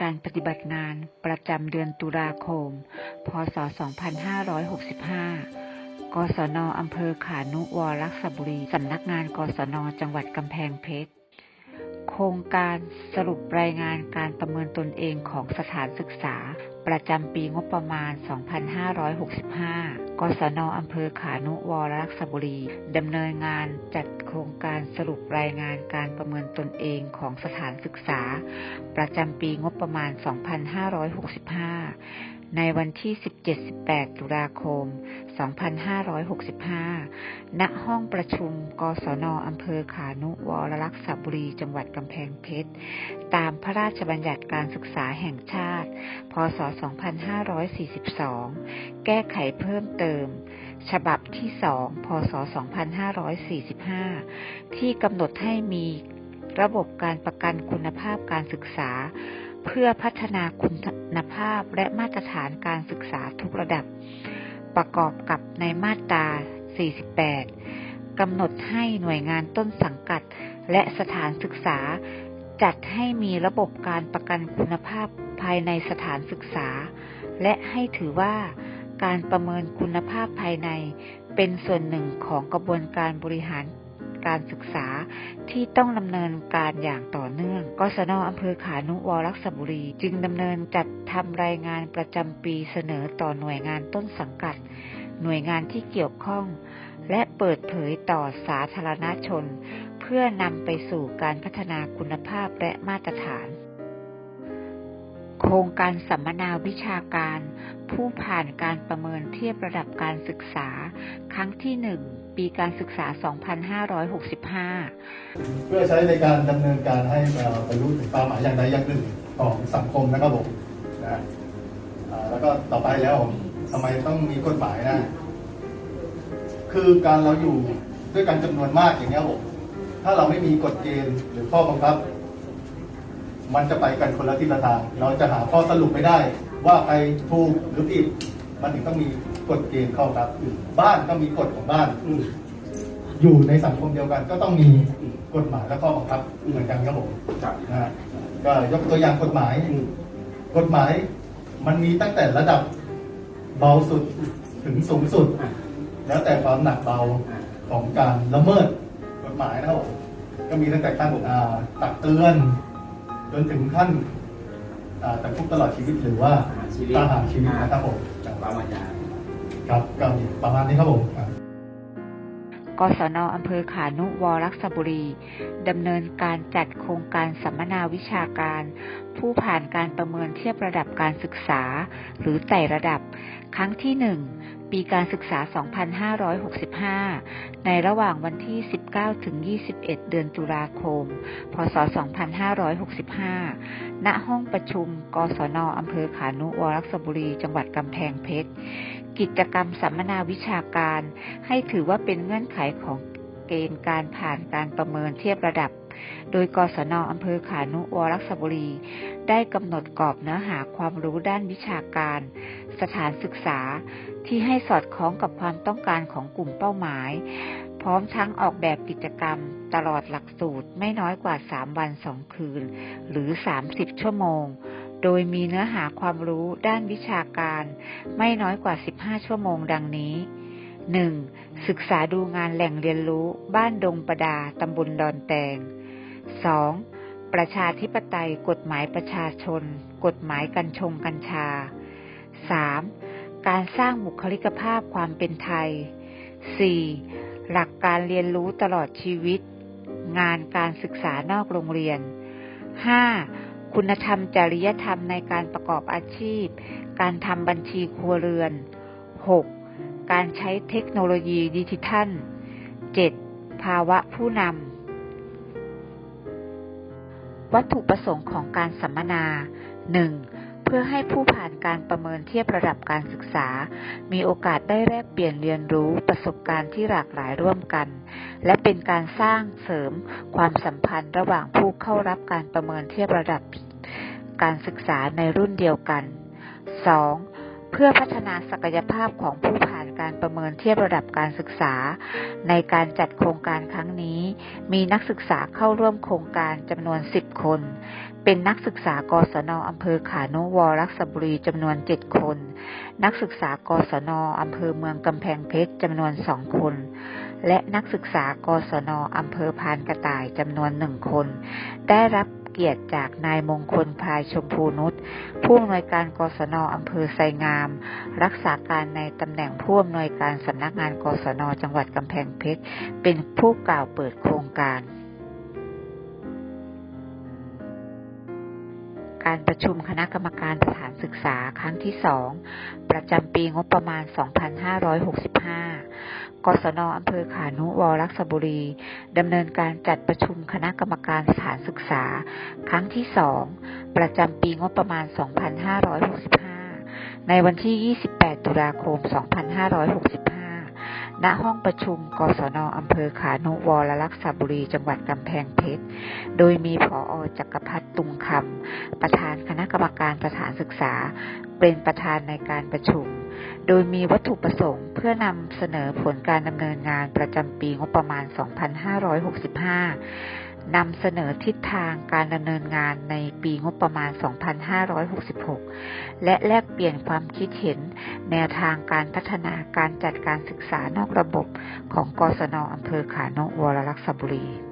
การปฏิบัติงานประจำเดือนตุลาคม พศ 2565กศนอำเภอขานุวรลักษบุรี สำนักงานกศนจังหวัดกำแพงเพชร โครงการสรุปรายงานการประเมินตนเองของสถานศึกษา ประจำปีงบประมาณ 2565 กศนอำเภอขานุวรลักษบุรีดำเนินงานจัดโครงการสรุปรายงานการประเมินตนเองของสถานศึกษา ประจำปีงบประมาณ 2565 ในวันที่ 17-18 ตุลาคม 2565 ณ ห้องประชุม กศนอำเภอขานุวรลักษบุรี จังหวัดกำแพงเพชร ตามพระราชบัญญัติการศึกษาแห่งชาติ พศ 2542 แก้ไขเพิ่มเติม ฉบับที่ 2 พศ 2545 ที่กำหนดให้มีระบบการประกันคุณภาพการศึกษา เพื่อพัฒนาคุณ ณภาพและมาตรฐานการศึกษาทุกระดับ ประกอบกับในมาตรา 48 กำหนดให้หน่วยงานต้นสังกัด และสถานศึกษา จัดให้มีระบบการประกันคุณภาพภายในสถานศึกษา และให้ถือว่าการประเมินคุณภาพภายในเป็นส่วนหนึ่งของกระบวนการบริหาร การศึกษาที่ต้องดำเนินการอย่างต่อเนื่อง กศนอำเภอขานุวรลักษบุรี จึงดำเนินจัดทำรายงานประจำปีเสนอต่อหน่วยงานต้นสังกัด หน่วยงานที่เกี่ยวข้อง และเปิดเผยต่อสาธารณชน เพื่อนำไปสู่การพัฒนาคุณภาพและมาตรฐานโครงการสัมมนาวิชาการ ผู้ผ่านการประเมินเทียบระดับการศึกษา ครั้งที่1 ปีการศึกษา 2565 เพื่อใช้ในการดำเนินการให้บรรลุถึงเป้าหมายอย่างใดอย่างหนึ่งของสังคมนะครับผมนะแล้วก็ต่อไปแล้วผมทำไมต้องมีกฎหมายนะ คือการเราอยู่ด้วยกันจำนวนมากอย่างเงี้ยผมถ้าเราไม่มีกฎเกณฑ์หรือข้อบังคับ มันจะไปกันคนละทิศละทาง เราจะหาข้อสรุปไม่ได้ ว่าใครถูกหรือผิดมันถึงต้องมี กฎเกณฑ์เข้าครับบ้านก็มีกฎของบ้าน อยู่ในสังคมเดียวกันก็ต้องมีกฎหมายและข้อบังคับเหมือนกันครับผมครับนะฮะก็ยกตัวอย่างกฎหมาย กฎหมายมันมีตั้งแต่ระดับเบาสุดถึงสูงสุดอะแล้วแต่ความหนักเบาอะของการละเมิดกฎหมายนะครับผมก็มีตั้งแต่ขั้นอ่าตักเตือน จนถึงขั้นอ่าจำคุกตลอดชีวิตหรือว่าประหารชีวิตประหารชีวิตนะครับผมจากปรามาจารย์ ครับก็ประมาณนี้ครับผมกศนอำเภอขานุวรลักษบุรีดำเนินการจัดโครงการสัมมนาวิชาการ ผู้ผ่านการประเมินเทียบระดับการศึกษา หรือไต่ระดับ ครั้งที่หนึ่ง ปีการศึกษา 2565 ในระหว่างวันที่ 19 ถึง 21 เดือนตุลาคม พศ 2565 ณ ห้องประชุม กศนอำเภอขานุวรลักษบุรี จังหวัดกำแพงเพชร กิจกรรมสัมมนาวิชาการ ให้ถือว่าเป็นเงื่อนไขของเกณฑ์การผ่านการประเมินเทียบระดับ โดยกศนอำเภอขานุวรลักษบุรี ได้กำหนดกรอบเนื้อหาความรู้ด้านวิชาการ สถานศึกษาที่ให้สอดคล้องกับความต้องการของกลุ่มเป้าหมาย พร้อมทั้งออกแบบกิจกรรม ตลอดหลักสูตรไม่น้อยกว่า 3 วัน 2 คืน หรือ 30 ชั่วโมง โดยมีเนื้อหาความรู้ด้านวิชาการ ไม่น้อยกว่า 15 ชั่วโมงดังนี้ 1. ศึกษาดูงานแหล่งเรียนรู้บ้านดงประดาตำบลดอนแตง 2. ประชาธิปไตย กฎหมายประชาชน กฎหมายกัญชงกัญชา 3. การสร้างบุคลิกภาพความเป็นไทย 4. หลักการเรียนรู้ตลอดชีวิต งานการศึกษานอกโรงเรียน 5. คุณธรรมจริยธรรมในการประกอบอาชีพ การทำบัญชีครัวเรือน 6. การใช้เทคโนโลยีดิจิทัล 7. ภาวะผู้นำ วัตถุประสงค์ของการสัมมนา 1. เพื่อให้ผู้ผ่านการประเมินเทียบระดับการศึกษา มีโอกาสได้แลกเปลี่ยนเรียนรู้ประสบการณ์ที่หลากหลายร่วมกัน และเป็นการสร้างเสริมความสัมพันธ์ระหว่างผู้เข้ารับการประเมินเทียบระดับ การศึกษาในรุ่นเดียวกัน 2. เพื่อพัฒนาศักยภาพของผู้ผ่านการประเมินเทียบระดับการศึกษา ในการจัดโครงการครั้งนี้ มีนักศึกษาเข้าร่วมโครงการจำนวน 10 คน เป็นนักศึกษากศนอำเภอขานุวรักษบุรีจำนวน 7 คน นักศึกษากศนอำเภอเมืองกำแพงเพชรจำนวน 2 คน และนักศึกษากศนอำเภอพานกระต่ายจำนวนหนึ่งคน ได้รับ เกียรติจากนายมงคลพายชมพูนุชผู้อำนวยการกศนอำเภอไซงาม รักษาการในตำแหน่งผู้อำนวยการสำนักงานกศนจังหวัดกำแพงเพชร เป็นผู้กล่าวเปิดโครงการการประชุมคณะกรรมการสถานศึกษาครั้งที่ 2 ประจำปีงบประมาณ2 5 6 กศนอำเภอขานุวรักษบุรีดำเนินการจัดประชุมคณะกรรมการสถานศึกษา ครั้งที่2ประจำปีงบประมาณ 2565 ในวันที่ 28 ตุลาคม 2565 ณ ห้องประชุม กศนอำเภอขานุวรรักษบุรี จังหวัดกำแพงเพชร โดยมีผออจักรพัฒน์ตุงคำประธานคณะกรรมการสถานศึกษา เป็นประธานในการประชุม โดยมีวัตถุประสงค์เพื่อนำเสนอผลการดำเนินงานประจำปีงบประมาณ 2565 นำเสนอทิศทางการดำเนินงานในปีงบประมาณ 2566 และแลกเปลี่ยนความคิดเห็นแนวทางการพัฒนาการจัดการศึกษานอกระบบของกศนอำเภอขานุวรรักษบุรี